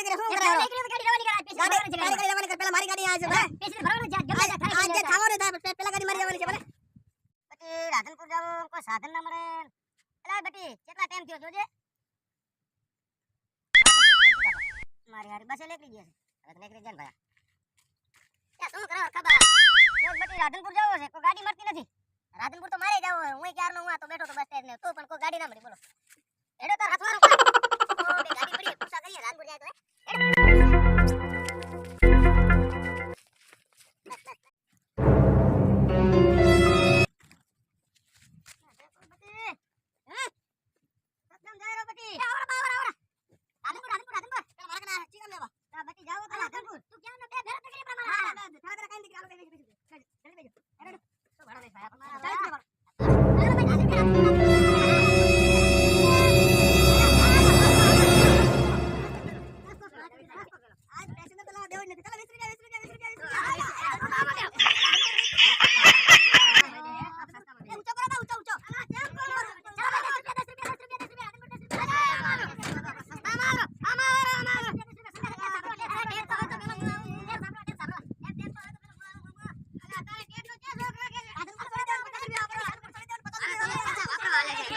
આજે એક ફેરો મેં નથી કર્યો શું એક કરે ગાડી ગાડી રવાની કરા ગાડી પૈસા ભરવાના છે ગાડી જવાની કર પેલા મારી ગાડી આવે છે ભલે પૈસા છે જલ્દી જા થાય આજે ખાવાનો થાય પેલા ગાડી મારી જવાની છે ભલે પછી રાધનપુર જાવ કોઈ સાધન ના મળે એલા બેટી કેટલા ટાઈમ થયો જોજે મારી હારી બસે લેકરી ગઈ છે હવે લેકરી જાય ભાઈ યા શું કરો ખબર રોજ બેટી રાધનપુર જાવ છે કોઈ ગાડી મળતી નથી રાધનપુર તો મારે જાવ હું ક્યારનો હું આ તો બેઠો તો બસ સ્ટેન્ડ ને તો પણ કોઈ ગાડી ના મળી બોલો એડો તો હાથ Thank you. અરે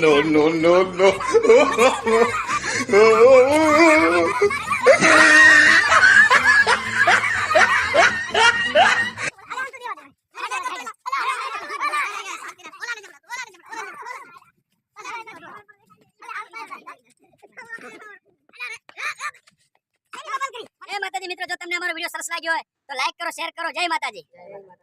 no, no, no, no. મિત્રો, જો તમને અમારો વીડિયો સરસ લાગ્યો હોય, તો લાઈક કરો શેર કરો. જય માતાજી.